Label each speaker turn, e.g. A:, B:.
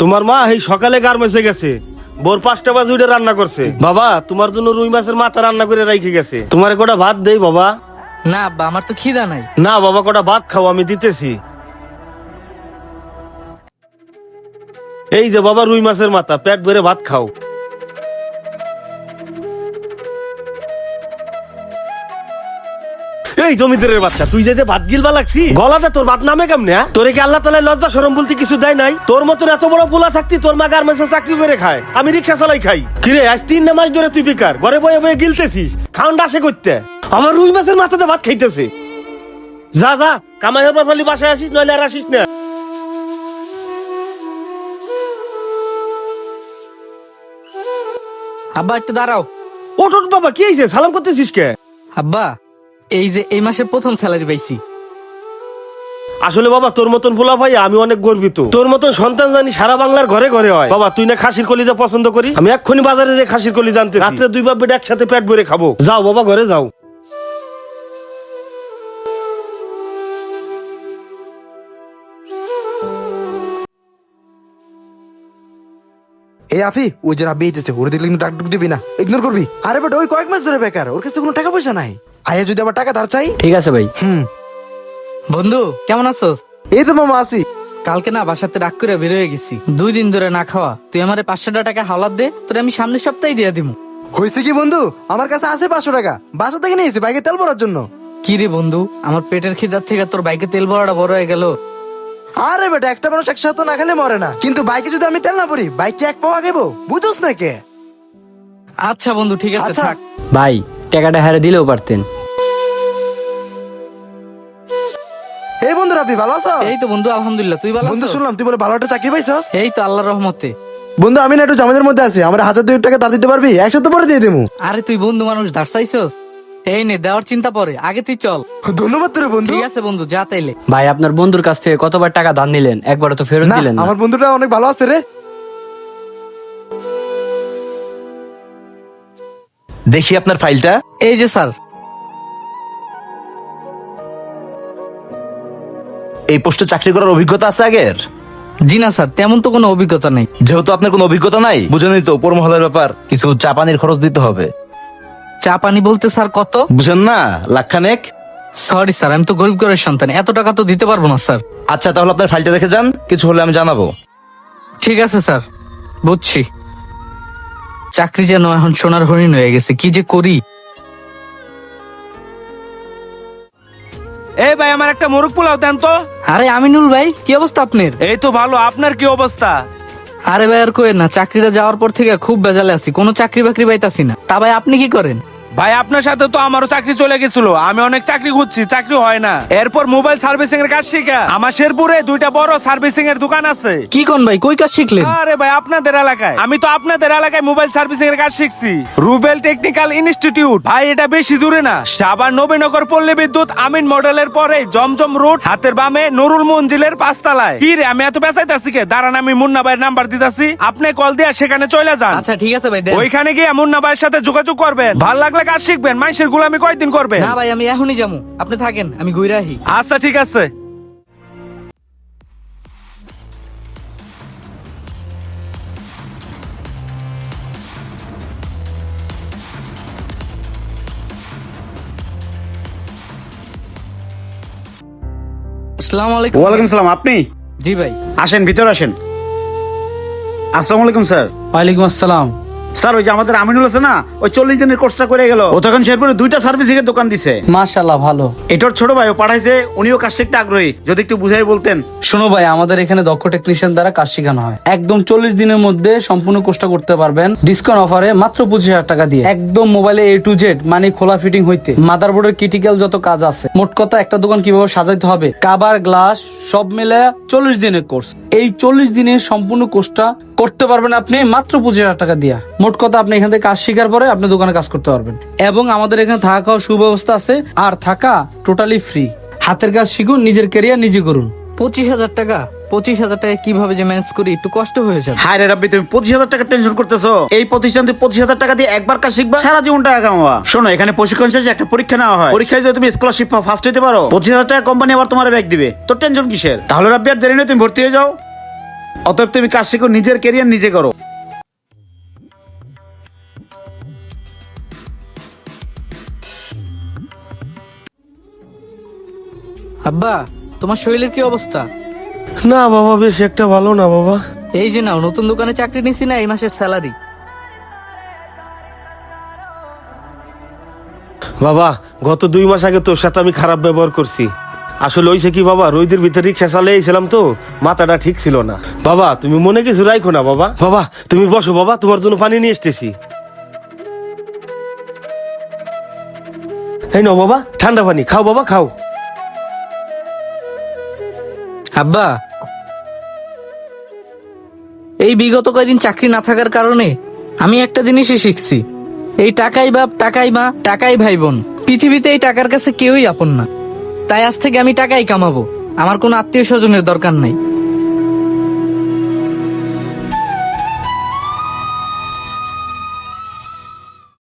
A: তোমার মা এই সকালে গার্মেন্টসে গেছে। ভোর পাঁচটা বাজে উঠে রান্না করছে। বাবা তোমার জন্য রুই মাছের মাথা রান্না করে রেখে গেছে। তোমার কটা ভাত দেই বাবা?
B: না আব্বা আমার তো খিদা নাই।
A: না বাবা কটা ভাত খাও আমি দিতেছি। এই যে বাবা রুই মাছের মাথা পেট ভরে ভাত খাও। এই জমিদারের বাচ্চা তুই যেতে ভাত গিলবা লাগছি। গলাতে তোর ভাত নামে কেমনে হ্যাঁ? তোরে কি আল্লাহ তালা লজ্জা সরম বলতে কিছু দেয় নাই? তোর মতন এত বড় পোলা থাকতি তোর মা গার্মেন্টসে চাকরি করে খায়। আমি রিক্সা চালাই খাই। কিরে আজ তিন মাস ধরে তুই বেকার। ঘরে বয়ে বয়ে গিলতেছিস। খাউন্ড আসে করতে। আমার রুই মাছের মাথাতে ভাত খাইতেছে। যা যা কামাই হবার পারলি বাসায় আসিস নইলে আর আসিস না।
B: আব্বা একটু দাঁড়াও।
A: ওঠ ওঠ বাবা কি হয়েছে সালাম করতেছিস কে?
B: আব্বা এই যে এই মাসে প্রথম স্যালারি পাইছি।
A: আসলে বাবা, তোর মতন পোলা ভাই আমি অনেক গর্বিত। তোর মতন সন্তান জানি সারা বাংলার ঘরে ঘরে হয়। বাবা, তুই না খাসির কলিজা পছন্দ করি আমি এক্ষুনি বাজারে যে খাসির কলি জানতে রাত্রে দুই বাপ একসাথে পেট ভরে খাব। যাও বাবা, ঘরে যাও।
C: এই আফি ওই যে রাব্বি ওরে দেখলে কিন্তু ডাক ডুক দিবি না। ইগনোর করবি। আরে বেটা ওই কয়েক মাস ধরে বেকার ওর কাছে কোনো টাকা পয়সা নাই। আয়া যদি আবার টাকা ধার চাই?
D: ঠিক আছে ভাই।
C: হুম।
B: বন্ধু কেমন আছোস?
C: এই তো মামা আসি
B: কালকে না বাসাতে রাগ করে বের হয়ে গেছি। দুই দিন ধরে না খাওয়া। তুই আমারে পাঁচশো টাকা হাওলাত দে তোরে আমি সামনের সপ্তাহে দিয়ে দিমু।
C: হয়েছে কি বন্ধু? আমার কাছে আছে পাঁচশো টাকা। বাসা থেকে নিয়েছি বাইকে তেল ভরার জন্য।
B: কি রে বন্ধু আমার পেটের খিদার থেকে তোর বাইকে তেল ভরাটা বড় হয়ে গেল।
C: আরে বেটা একটা মানুষ একসাথে না খেলে মরে না। কিন্তু বাইকে যদি আমি তেল না ভরি বাইকে এক পাওয়া গেবো বুঝোস না কে?
B: আচ্ছা বন্ধু ঠিক আছে
C: আচ্ছা।
B: থাক।
D: ভাই টাকাটা হারে দিলেও পারতেন।
C: এই বন্ধু রাব্বি ভালো আছো?
B: এই তো বন্ধু আলহামদুলিল্লাহ তুই ভালো
C: বন্ধু? শুনলাম তুই বলে ভালো একটা চাকরি পাইছ
B: এই তো আল্লাহর রহমতে।
C: বন্ধু আমি না একটু জামাদের মধ্যে আছি আমার হাজার দুই টাকা ধার দিতে পারবি? একসাথে পরে দিয়ে দেবো
B: আরে তুই বন্ধু মানুষ ধার চাইছস? এই নে দেওয়ার চিন্তা পরে। আগে তুই চল।
C: ধন্যবাদ তোরে বন্ধু।
B: ঠিক আছে বন্ধু যা তাইলে।
D: ভাই আপনার বন্ধুর কাছ থেকে কতবার টাকা ধার নিলেন? একবারও তো ফেরত
C: না
D: দিলেন না।
C: আমার বন্ধুটা অনেক ভালো আছে রে।
E: দেখি আপনার ফাইলটা।
B: এই যে স্যার।
E: এই পোস্টে চাকরি করার অভিজ্ঞতা আছে আগের?
B: জি না স্যার তেমন তো কোনো অভিজ্ঞতা নেই।
E: যেহেতু আপনার কোনো অভিজ্ঞতা নাই বুঝেনই তো উপর মহলের ব্যাপার কিছু চা পানির খরচ দিতে হবে।
B: চা পানি বলতে স্যার কত?
E: বুঝেন না লাখখানেক
B: সরি স্যার আমি তো গরিব ঘরের সন্তান। এত টাকা তো দিতে পারব না স্যার।
E: আচ্ছা তাহলে আপনার ফাইলটা রেখে যান কিছু হলে আমি জানাব।
B: ঠিক আছে স্যার বুঝছি। চাকরি যেন এখন সোনার হরিণ হয়ে গেছে কি যে করি?
F: এই ভাই আমার একটা মোরগ পোলাও দেন তো।
B: আরে আমিনুল ভাই কি অবস্থা আপনার?
F: এই তো ভালো আপনার কি অবস্থা?
B: আরে ভাই আর কোয়েন না চাকরিটা যাওয়ার পর থেকে খুব বেজালে আছি কোনো চাকরি বাকরি পাইতাছি না। তা ভাই আপনি কি করেন?
F: ভাই আপনার সাথে তো আমারও চাকরি চলে গেছিল। আমি অনেক চাকরি খুঁজছি চাকরি হয় না। এরপর মোবাইল সার্ভিসিং এর কাজ শিখা। আমার শেরপুরে দুইটা বড় সার্ভিসিং এর দোকান আছে।
B: কি কোন ভাই কই কাজ শিখলেন?
F: আরে ভাই আপনাদের এলাকায়। আমি তো আপনাদের এলাকায় মোবাইল সার্ভিসিং এর কাজ শিখছি। Rubel technical institute. ভাই এটা বেশি দূরে না। সাবার নবীনগর পল্লী বিদ্যুৎ আমিন মডেলের পরে জমজম রোড হাতের বামে নুরুল মঞ্জিলের পাঁচতলায়। কি রে আমি এত পেঁচাইতাছি কে? দাঁড়ান আমি মুন্না ভাইয়ের নাম্বার দিতাছি। আপনি কল দিয়া সেখানে চলে যান।
B: আচ্ছা ঠিক আছে ভাই
F: ওইখানে গিয়ে মুন্না ভাইয়ের সাথে যোগাযোগ করবেন। ভালো লাগলে কাজ শিখবেন মানুষের গুলামি কয়দিন করবেন?
B: না ভাই আমি এখনই যাব। আপনি থাকেন আমি ঘুরে আহি
F: আচ্ছা ঠিক আছে।
B: আসসালামু আলাইকুম।
G: ওয়ালাইকুম সালাম আপনি?
B: জি ভাই।
G: আসেন ভিতর আসেন। আসসালামু আলাইকুম স্যার।
D: ওয়ালাইকুম আসসালাম।
G: স্যার ওই যে আমাদের আমিনুল আছে না ওই চল্লিশ দিনের কোর্সটা করে গেল। ও তখন শেরপুরে দুইটা সার্ভিসিং এর দোকান দিছে।
D: মাশাল্লাহ ভালো।
G: এটার ছোট ভাই ও পাঠাইছে উনিও কাজ শিখতে আগ্রহী। যদি একটু বুঝাই বলতেন।
H: শোনো ভাই আমাদের এখানে দক্ষ টেকনিশিয়ান দ্বারা কাজ শেখানো হয়। একদম চল্লিশ দিনের মধ্যে সম্পূর্ণ কোর্সটা করতে পারবেন। ডিসকাউন্ট অফারে মাত্র পঁচিশ হাজার টাকা দিয়ে। একদম মোবাইলে এ টু জেড মানে খোলা ফিটিং হইতে। মাদারবোর্ডের ক্রিটিক্যাল যত কাজ আছে মোট কথা একটা দোকান কীভাবে সাজাইতে হবে কাবার গ্লাস সব মিলে চল্লিশ দিনের কোর্স এই চল্লিশ দিনের সম্পূর্ণ কোর্সটা করতে পারবেন আপনি মাত্র পঁচিশ হাজার টাকা দিয়া। মোট কথা আপনি এখান থেকে কাজ শেখার পরে আপনি দোকানে কাজ করতে পারবেন। এবং আমাদের এখানে থাকা খাওয়ার সুব্যবস্থা আছে আর থাকা টোটালি ফ্রি হাতের কাজ শিখুন নিজের ক্যারিয়ার নিজে করুন।
B: পঁচিশ হাজার টাকা? পঁচিশ হাজার টাকা কীভাবে যে ম্যানেজ করি একটু কষ্ট হয়ে যাবে।
G: হায় রে রাব্বি তুমি পঁচিশ হাজার টাকা টেনশন করতেছো। এই প্রতিষ্ঠান তুই পঁচিশ হাজার টাকা দিয়ে একবার কাজ শিখবা সারা জীবন টাকা কামাবা। শোনো এখানে প্রশিক্ষণ শেষে একটা পরীক্ষা নেওয়া হয়। পরীক্ষায় যদি তুমি স্কলারশিপ ফার্স্ট হইতে পারো। পঁচিশ হাজার টাকা কোম্পানি আবার তোমার ব্যাগ দিবে। তোর টেনশন কিসের? তাহলে রাব্বি আর দেরি নেই তুমি ভর্তি হয়ে যাও। অতএব তুমি কাজ শিখো নিজের কেরিয়ার নিজে করো।
B: আব্বা তোমার শরীরের কি অবস্থা?
A: না বাবা বেশ একটা ভালো না বাবা।
B: এই যে নাও নতুন দোকানে চাকরি নিছি না এই মাসের স্যালারি
A: বাবা গত দুই মাস আগে তোর সাথে আমি খারাপ ব্যবহার করছি। আসলে ওইসে কি বাবা রোদের ভিতরে রিক্সা চালিয়েছিলাম তো মাথাটা ঠিক ছিল না। বাবা তুমি মনে কিছু রাখো না বাবা। বাবা তুমি বসো বাবা তোমার জন্য পানি নিয়ে এসতেছি এই নাও বাবা ঠান্ডা পানি খাও বাবা খাও।
B: আব্বা, এই বিগত কয়দিন চাকরি না থাকার কারণে আমি একটা জিনিসই শিখছি। এই টাকাই বাপ, টাকাই মা, টাকাই ভাই বোন। পৃথিবীতে এই টাকার কাছে কেউই আপন না। তাই আজ থেকে আমি টাকাই কামাবো। আমার কোনো আত্মীয় স্বজনের দরকার নাই।